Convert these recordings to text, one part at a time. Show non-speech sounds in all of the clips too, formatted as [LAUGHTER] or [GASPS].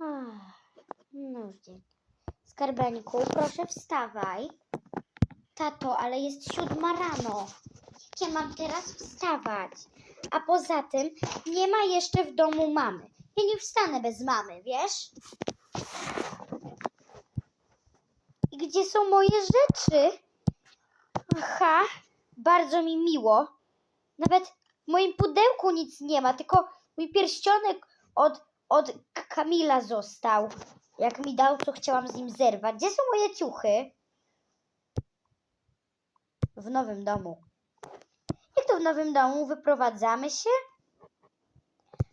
Ach, no dzień. Skarbeńku, proszę wstawaj. Tato, ale jest siódma rano. Jak ja mam teraz wstawać? A poza tym nie ma jeszcze w domu mamy. Ja nie wstanę bez mamy, wiesz? I gdzie są moje rzeczy? Aha, bardzo mi miło. Nawet w moim pudełku nic nie ma, tylko mój pierścionek od, od Kamila został. Jak mi dał, to chciałam z nim zerwać. Gdzie są moje ciuchy? W nowym domu. Jak to w nowym domu? Wyprowadzamy się?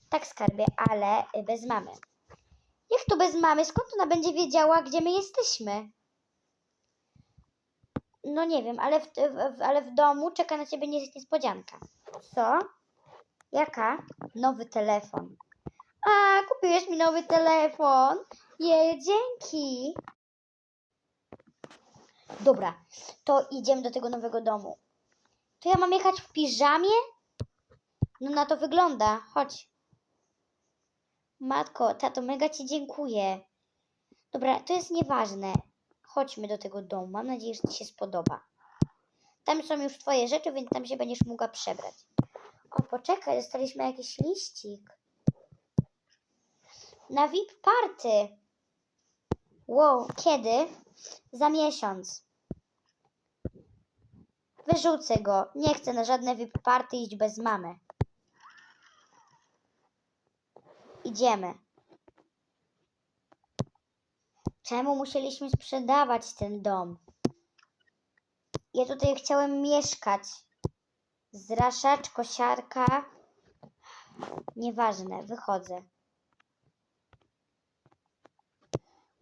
Tak, skarbie, ale bez mamy. Jak to bez mamy? Skąd ona będzie wiedziała, gdzie my jesteśmy? No nie wiem, ale w, w, ale w domu czeka na ciebie nies- niespodzianka. Co? Jaka? Nowy telefon. A, kupiłeś mi nowy telefon. Jej, dzięki. Dobra, to idziemy do tego nowego domu. To ja mam jechać w piżamie? No na to wygląda. Chodź. Matko, tato, mega ci dziękuję. Dobra, to jest nieważne. Chodźmy do tego domu. Mam nadzieję, że ci się spodoba. Tam są już twoje rzeczy, więc tam się będziesz mogła przebrać. O, poczekaj, dostaliśmy jakiś liścik. Na VIP party. Wow, kiedy? Za miesiąc. Wyrzucę go. Nie chcę na żadne VIP party iść bez mamy. Idziemy. Czemu musieliśmy sprzedawać ten dom? Ja tutaj chciałem mieszkać. Zraszacz, kosiarka. Nieważne, wychodzę.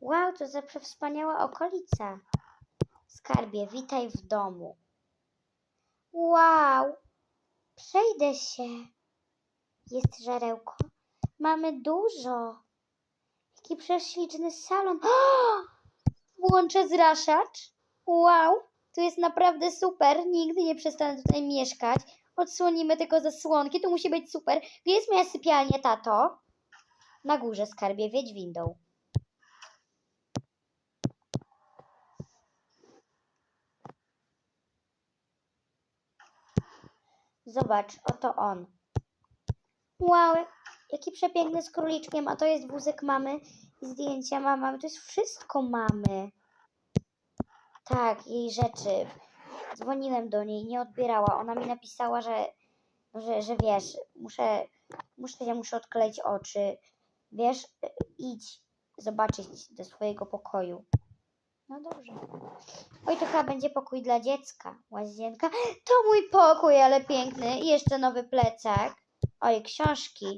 Wow, to za przewspaniała okolica. Skarbie, witaj w domu. Wow, przejdę się. Jest żarełko. Mamy dużo. Jaki prześliczny salon. [GASPS] Włączę zraszacz. Wow, tu jest naprawdę super. Nigdy nie przestanę tutaj mieszkać. Odsłonimy tylko zasłonki. Tu musi być super. Gdzie jest moja sypialnia, tato? Na górze, skarbie, wiedź windą. Zobacz, oto on. Wow, jaki przepiękny z króliczkiem, a to jest wózek mamy i zdjęcia mamy. To jest wszystko mamy. Tak, jej rzeczy. Dzwoniłem do niej, nie odbierała. Ona mi napisała, że, że, że wiesz, muszę, muszę, ja muszę odkleić oczy. Wiesz, idź zobaczyć do swojego pokoju. No dobrze. Oj, to chyba będzie pokój dla dziecka. Łazienka. [GASPS] To mój pokój, ale piękny. I jeszcze nowy plecak. Oj, książki.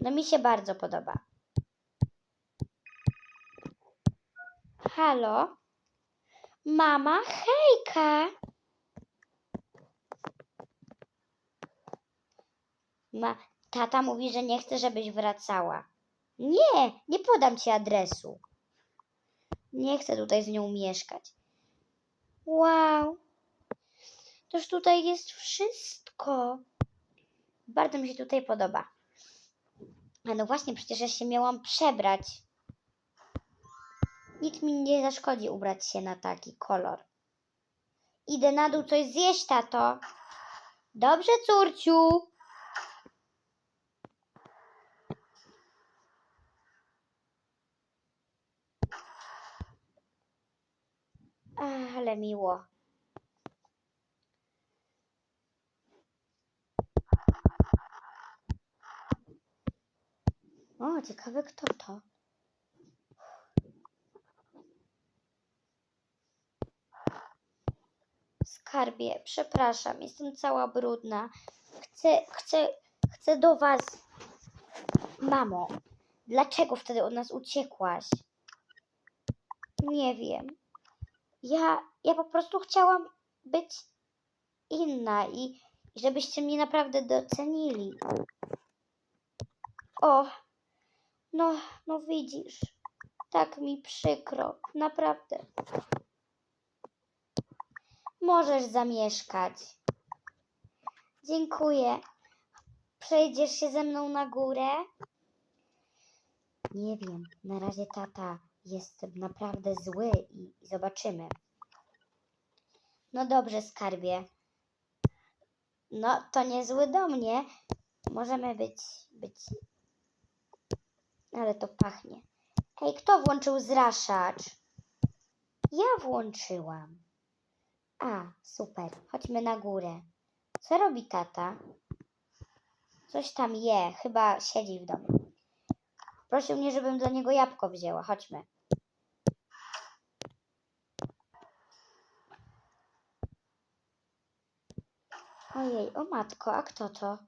No mi się bardzo podoba. Halo? Mama, hejka! Ma, tata mówi, że nie chce, żebyś wracała. Nie, nie podam ci adresu. Nie chcę tutaj z nią mieszkać. Wow. Toż tutaj jest wszystko. Bardzo mi się tutaj podoba. A no właśnie, przecież ja się miałam przebrać. Nic mi nie zaszkodzi ubrać się na taki kolor. Idę na dół coś zjeść, tato. Dobrze, córciu. Ach, ale miło. O, ciekawe kto to. Skarbie, przepraszam, jestem cała brudna. Chcę, chcę, chcę do was. Mamo, dlaczego wtedy od nas uciekłaś? Nie wiem. Ja, ja po prostu chciałam być inna i, i żebyście mnie naprawdę docenili. O, no, no widzisz, tak mi przykro, naprawdę. Możesz zamieszkać. Dziękuję. Przejdziesz się ze mną na górę? Nie wiem. Na razie tata jest naprawdę zły i, i zobaczymy. No dobrze, skarbie. No, to nie zły do mnie. Możemy być, być... Ale to pachnie. Hej, kto włączył zraszacz? Ja włączyłam. A, super. Chodźmy na górę. Co robi tata? Coś tam je. Chyba siedzi w domu. Prosił mnie, żebym dla niego jabłko wzięła. Chodźmy. Ojej, o matko, a kto to?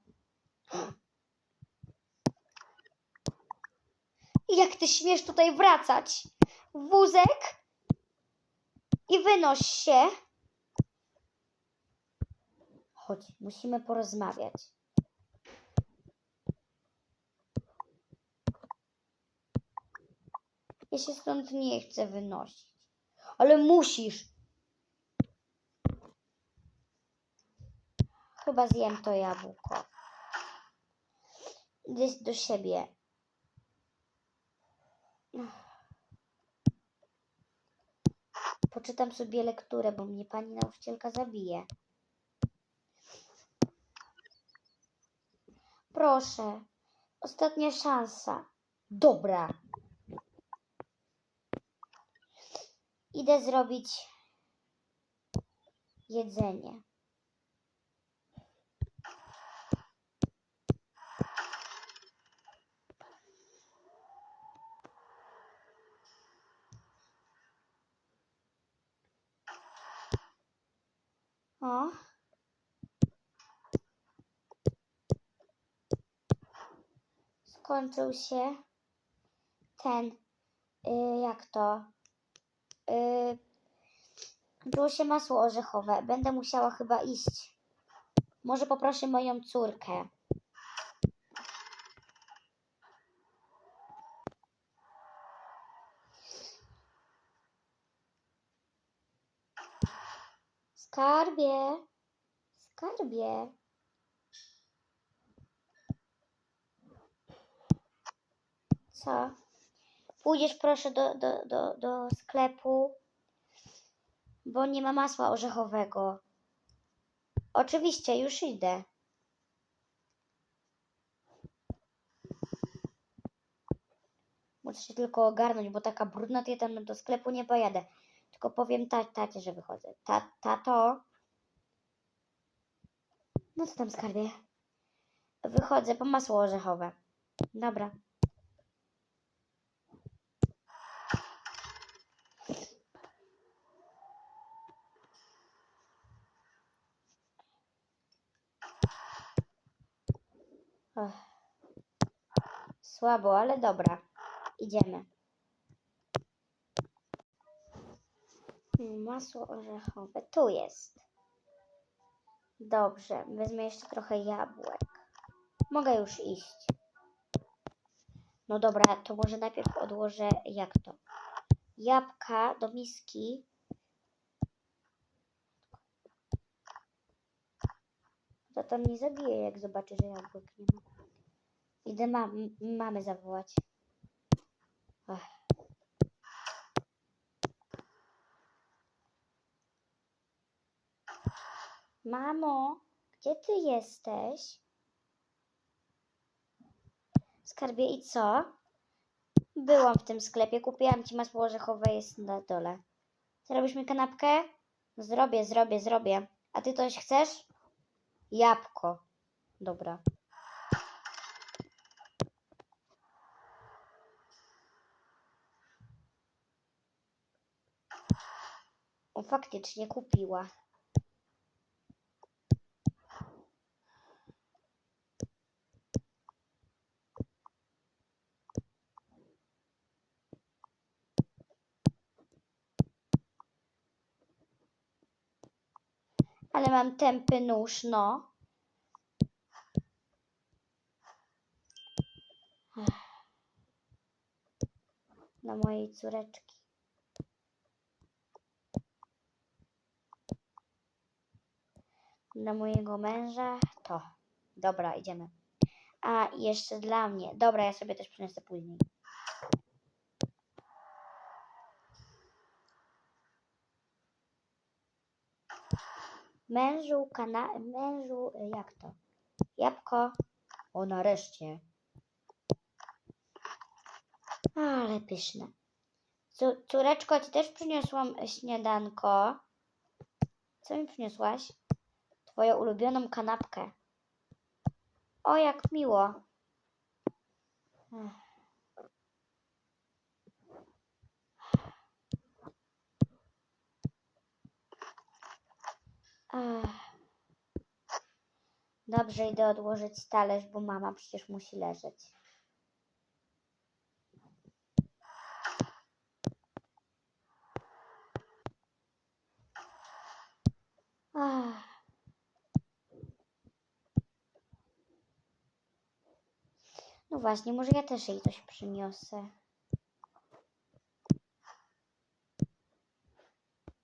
Jak ty śmiesz tutaj wracać? Wózek? I wynoś się. Chodź, musimy porozmawiać. Ja się stąd nie chcę wynosić. Ale musisz. Chyba zjem to jabłko. Idę do siebie. Poczytam sobie lekturę, bo mnie pani nauczycielka zabije. Proszę, ostatnia szansa. Dobra. Idę zrobić jedzenie. O. Skończył się ten, y, jak to, y, było się masło orzechowe. Będę musiała chyba iść. Może poproszę moją córkę. Skarbie, skarbie. Co? Pójdziesz proszę do, do, do, do sklepu, bo nie ma masła orzechowego. Oczywiście, już idę. Muszę się tylko ogarnąć, bo taka brudna to ja tam do sklepu nie pojadę. Tylko powiem ta, tacie, że wychodzę. Ta, tato. No co tam skarbie? Wychodzę po masło orzechowe. Dobra. Ach. Słabo, ale dobra. Idziemy. Masło orzechowe. Tu jest. Dobrze. Wezmę jeszcze trochę jabłek. Mogę już iść. No dobra, to może najpierw odłożę jak to. Jabłka do miski. To tam nie zabije, jak zobaczy, że jabłek nie ma. Idę mam, mamy zawołać. Ach. Mamo, gdzie ty jesteś? Skarbie i co? Byłam w tym sklepie, kupiłam ci masło orzechowe, jest na dole. Zrobisz mi kanapkę? Zrobię, zrobię, zrobię. A ty coś chcesz? Jabłko. Dobra. O, faktycznie kupiła. Ale mam tępy nóż, no. Dla mojej córeczki. Dla mojego męża to. Dobra, idziemy. A jeszcze dla mnie. Dobra, ja sobie też przyniosę później. Mężu, kana... Mężu, y, jak to? Jabłko. O, nareszcie. Ale pyszne. Córeczko, ci też przyniosłam śniadanko. Co mi przyniosłaś? Twoją ulubioną kanapkę. O, jak miło. Ech. Dobrze, idę odłożyć talerz, bo mama przecież musi leżeć. No właśnie, może ja też jej coś przyniosę.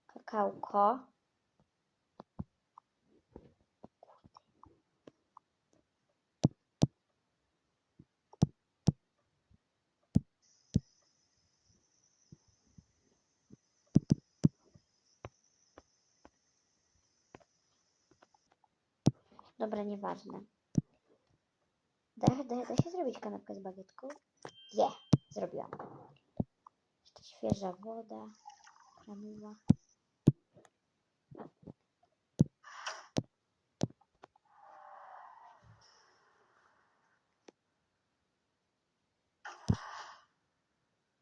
Kakałko. Dobra, nieważne. Da, da, da się zrobić kanapkę z bagietką? Je, zrobiłam. Jeszcze świeża woda, kranowa.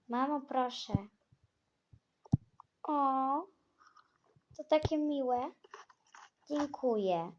Mamo, proszę. O, to takie miłe. Dziękuję.